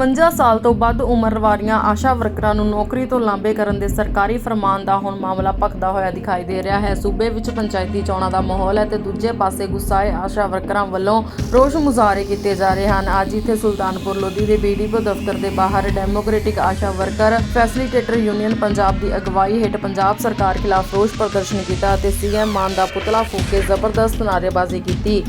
58 ਸਾਲ ਤੋਂ ਵੱਧ ਉਮਰ ਵਾਲੀਆਂ ਆਸ਼ਾ ਵਰਕਰਾਂ ਨੂੰ ਨੌਕਰੀ ਤੋਂ ਲਾਂਬੇ ਕਰਨ ਦੇ ਸਰਕਾਰੀ ਫਰਮਾਨ ਦਾ ਹੁਣ ਮਾਮਲਾ ਭਖਦਾ ਹੋਇਆ ਦਿਖਾਈ ਦੇ ਰਿਹਾ ਹੈ। ਸੂਬੇ ਵਿੱਚ ਪੰਚਾਇਤੀ ਚੋਣਾਂ ਦਾ ਮਾਹੌਲ ਹੈ ਤੇ ਦੂਜੇ ਪਾਸੇ ਗੁੱਸਾਏ ਆਸ਼ਾ ਵਰਕਰਾਂ ਵੱਲੋਂ ਰੋਸ ਮੁਜ਼ਾਹਰੇ ਕੀਤੇ ਜਾ ਰਹੇ ਹਨ। ਅੱਜ ਇੱਥੇ ਸੁਲਤਾਨਪੁਰ ਲੋਧੀ ਦੇ ਬੀਡੀਪੋ ਦਫ਼ਤਰ ਦੇ ਬਾਹਰ democratic Asha worker facilitator union Punjab ਦੀ ਅਗਵਾਈ ਹੇਠ ਪੰਜਾਬ ਸਰਕਾਰ ਖਿਲਾਫ ਰੋਸ ਪ੍ਰਦਰਸ਼ਨ ਕੀਤਾ ਅਤੇ ਸੀਐਮ ਮਾਨ ਦਾ ਪੁਤਲਾ ਫੂਕ ਕੇ ਜ਼ਬਰਦਸਤ ਨਾਅਰੇਬਾਜ਼ੀ ਕੀਤੀ।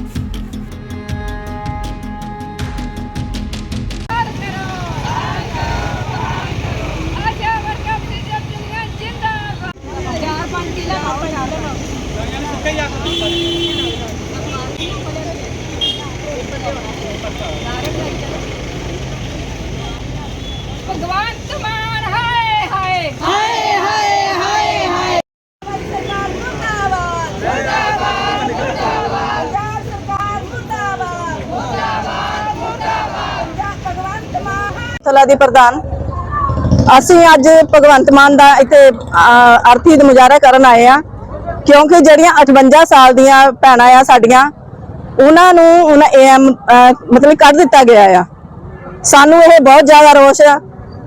ਭਗਵੰਤ ਮਾਨ ਹਾਏ ਹਾਏ ਹਾਏ ਹਾਏ ਹਾਏ ਹਾਏ ਸਰਕਾਰ ਮੁਰਦਾਬਾਦ ਮੁਰਦਾਬਾਦ ਮੁਰਦਾਬਾਦ ਸਰਕਾਰ ਮੁਰਦਾਬਾਦ ਮੁਰਦਾਬਾਦ ਮੁਰਦਾਬਾਦ ਭਗਵੰਤ ਮਾਨ ਤਲਾ ਦੀ ਪ੍ਰਧਾਨ, ਅਸੀਂ ਅੱਜ ਭਗਵੰਤ ਮਾਨ ਦਾ ਇੱਥੇ ਆਰਤੀ ਦਾ ਮੁਜ਼ਾਹਰਾ ਕਰਨ ਆਏ ਆ ਕਿਉਂਕਿ ਜਿਹੜੀਆਂ 58 ਸਾਲ ਦੀਆਂ ਭੈਣਾਂ ਆ ਸਾਡੀਆਂ, ਉਹਨਾਂ ਨੂੰ ਉਹਨਾਂ ਏਐਮ ਮਤਲਬ ਕੱਢ ਦਿੱਤਾ ਗਿਆ ਆ। ਸਾਨੂੰ ਇਹ ਬਹੁਤ ਜ਼ਿਆਦਾ ਰੋਸ਼ ਆ,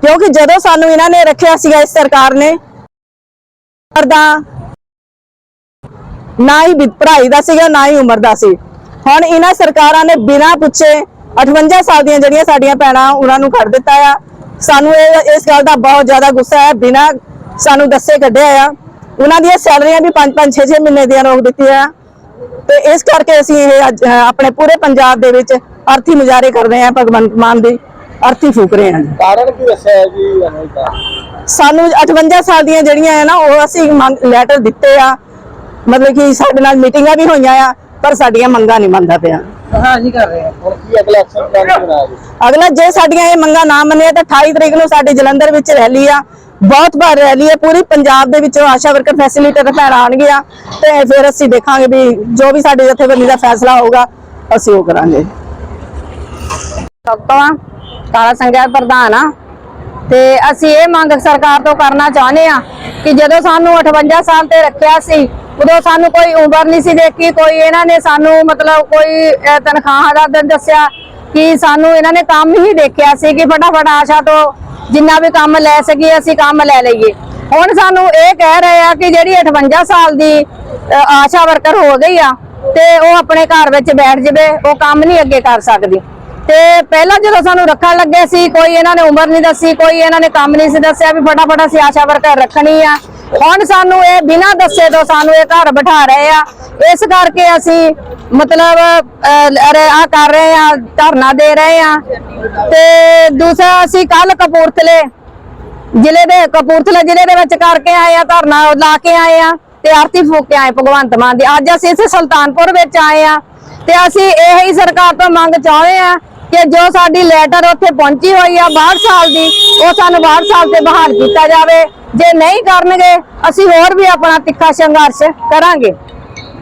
ਕਿਉਂਕਿ ਜਦੋਂ ਸਾਨੂੰ ਇਹਨਾਂ ਨੇ ਰੱਖਿਆ ਸੀਗਾ ਇਸ ਸਰਕਾਰ ਨੇ ਦਾ ਨਾ ਹੀ ਪੜ੍ਹਾਈ ਦਾ ਸੀਗਾ, ਨਾ ਹੀ ਉਮਰ ਦਾ ਸੀ। ਹੁਣ ਇਹਨਾਂ ਸਰਕਾਰਾਂ ਨੇ ਬਿਨਾਂ ਪੁੱਛੇ 58 ਸਾਲ ਦੀਆਂ ਜਿਹੜੀਆਂ ਸਾਡੀਆਂ ਭੈਣਾਂ, ਉਹਨਾਂ ਨੂੰ ਕੱਢ ਦਿੱਤਾ ਆ। ਸਾਨੂੰ ਇਹ, ਇਸ ਗੱਲ ਦਾ ਬਹੁਤ ਜ਼ਿਆਦਾ ਗੁੱਸਾ ਹੈ, ਬਿਨਾਂ ਸਾਨੂੰ ਦੱਸੇ ਕੱਢਿਆ ਆ। ਉਹਨਾਂ ਦੀਆਂ ਸੈਲਰੀਆਂ ਵੀ 5-5 6-6 ਮਹੀਨੇ ਦੀਆਂ ਰੋਕ ਦਿੱਤੀਆਂ। ਆ ਤੇ ਇਸ ਕਰਕੇ ਅਸੀਂ ਇਹ ਅੱਜ ਆਪਣੇ ਪੂਰੇ ਪੰਜਾਬ ਦੇ ਵਿੱਚ ਅਰਥੀ ਮੁਜ਼ਾਹਰੇ ਕਰ ਰਹੇ ਹਾਂ ਭਗਵੰਤ ਮਾਨ ਦੀ। ਅਰਥੀ ਫੂਕ ਰਹੇ ਹਾਂ ਕਾਰਨ ਕੀ ਦੱਸਿਆ ਜੀ ਸਾਨੂੰ 58 ਸਾਲ ਦੀਆਂ ਜਿਹੜੀਆਂ ਹੈ ਨਾ ਉਹ ਅਸੀਂ ਲੈਟਰ ਦਿੱਤੇ ਆ। ਮਤਲਬ ਕਿ ਸਾਡੇ ਨਾਲ ਮੀਟਿੰਗਾਂ ਵੀ ਹੋਈਆਂ ਆ ਪਰ ਸਾਡੀਆਂ ਮੰਗਾਂ ਨਹੀਂ ਮੰਨਦਾ ਪਿਆ। ਹਾਂ ਨਹੀਂ ਕਰ ਰਹੇ ਹੁਣ ਕੀ ਅਗਲਾ ਐਕਸ਼ਨ ਪਲਾਨ ਕੀ ਬਣਾਇਆ ਜੀ? ਅਗਲਾ ਜੇ ਸਾਡੀਆਂ ਇਹ ਮੰਗਾਂ ਨਾ ਮੰਨੇ ਤਾਂ 28 ਤਰੀਕ ਨੂੰ ਸਾਡੇ ਜਲੰਧਰ ਵਿੱਚ ਰੈਲੀ ਆ। ਬਹੁਤ ਭਾਰੀ ਰੈਲੀ ਹੈ, ਪੂਰੀ ਪੰਜਾਬ ਦੇ ਵਿੱਚੋਂ ਆਸ਼ਾ ਵਰਕਰ ਫੈਸਿਲੀਟੇਟਰ ਭੈਣ ਆਉਣਗੀਆਂ ਤੇ ਫਿਰ ਅਸੀਂ ਦੇਖਾਂਗੇ ਵੀ ਜੋ ਵੀ ਸਾਡੇ ਜਥੇਬੰਦੀ ਦਾ ਫੈਸਲਾ ਹੋਊਗਾ, ਅਸੀਂ ਉਹ ਕਰਾਂਗੇ। ਸਤਵਾ ਕਾਲਾ ਸੰਘਿਆ ਪ੍ਰਧਾਨ ਆ, ਤੇ ਅਸੀਂ ਇਹ ਮੰਗ ਸਰਕਾਰ ਤੋਂ ਕਰਨਾ ਚਾਹੁੰਦੇ ਆ ਕਿ ਜਦੋਂ ਸਾਨੂੰ 58 ਸਾਲ ਤੇ ਰੱਖਿਆ ਸੀ, ਉਦੋਂ ਸਾਨੂੰ ਕੋਈ ਉਮਰ ਨਹੀਂ ਸੀ ਦੇਖੀ, ਕੋਈ ਇਹਨਾਂ ਨੇ ਸਾਨੂੰ ਮਤਲਬ ਕੋਈ ਤਨਖਾਹ ਦਾ ਦਿਨ ਦੱਸਿਆ, ਕਿ ਸਾਨੂੰ ਇਹਨਾਂ ਨੇ ਕੰਮ ਹੀ ਦੇਖਿਆ ਸੀ ਕਿ ਫਟਾਫਟ ਆਸ਼ਾ ਤੋਂ ਜਿੰਨਾ ਵੀ ਕੰਮ ਲੈ ਸਕੀਏ, ਅਸੀਂ ਕੰਮ ਲੈ ਲਈਏ। ਹੁਣ ਸਾਨੂੰ ਇਹ ਕਹਿ ਰਹੇ ਆ ਕਿ ਜਿਹੜੀ 58 ਸਾਲ ਦੀ ਆਸ਼ਾ ਵਰਕਰ ਹੋ ਗਈ ਆ, ਤੇ ਉਹ ਆਪਣੇ ਘਰ ਵਿੱਚ ਬੈਠ ਜਵੇ, ਉਹ ਕੰਮ ਨਹੀਂ ਅੱਗੇ ਕਰ ਸਕਦੀ। ਤੇ ਪਹਿਲਾਂ ਜਦੋਂ ਸਾਨੂੰ ਰੱਖਣ ਲੱਗੇ ਸੀ, ਕੋਈ ਇਹਨਾਂ ਨੇ ਉਮਰ ਨਹੀਂ ਦੱਸੀ, ਕੋਈ ਇਹਨਾਂ ਨੇ ਕੰਮ ਨਹੀਂ ਸੀ ਦੱਸਿਆ ਵੀ ਫਟਾਫਟ ਅਸੀਂ ਆਸ਼ਾ ਵਰਕਰ ਰੱਖਣੀ ਆ। ਹੁਣ ਸਾਨੂੰ ਇਹ ਬਿਨਾਂ ਦੱਸੇ ਤੋਂ ਸਾਨੂੰ ਇਹ ਘਰ ਬਿਠਾ ਰਹੇ ਆ ਇਸ ਕਰਕੇ ਅਸੀਂ ਮਤਲਬ ਆ ਕਰ ਰਹੇ ਆ ਧਰਨਾ ਦੇ ਰਹੇ ਆ ਤੇ ਦੂਸਰਾ ਅਸੀਂ ਕੱਲ ਕਪੂਰਥਲੇ ਜ਼ਿਲ੍ਹੇ ਦੇ, ਕਪੂਰਥਲਾ ਜ਼ਿਲ੍ਹੇ ਦੇ ਵਿੱਚ ਕਰਕੇ ਆਏ ਆ ਧਰਨਾ ਲਾ ਕੇ ਆਏ ਆ ਤੇ ਆਰਤੀ ਫੂਕ ਕੇ ਆਏ ਭਗਵੰਤ ਮਾਨ ਦੀ। ਅੱਜ ਅਸੀਂ ਇੱਥੇ ਸੁਲਤਾਨਪੁਰ ਵਿੱਚ ਆਏ ਆ ਤੇ ਅਸੀਂ ਇਹੀ ਸਰਕਾਰ ਤੋਂ ਮੰਗ ਚਾਹੁੰਦੇ ਆ ਕਿ ਜੋ ਸਾਡੀ ਲੈਟਰ ਉੱਥੇ ਪਹੁੰਚੀ ਹੋਈ ਆ 62 ਸਾਲ ਦੀ, ਉਹ ਸਾਨੂੰ 62 ਸਾਲ ਤੇ ਬਹਾਲ ਕੀਤਾ ਜਾਵੇ। ਜੇ ਨਹੀਂ ਕਰਨਗੇ, ਅਸੀਂ ਹੋਰ ਵੀ ਆਪਣਾ ਤਿੱਖਾ ਸੰਘਰਸ਼ ਕਰਾਂਗੇ।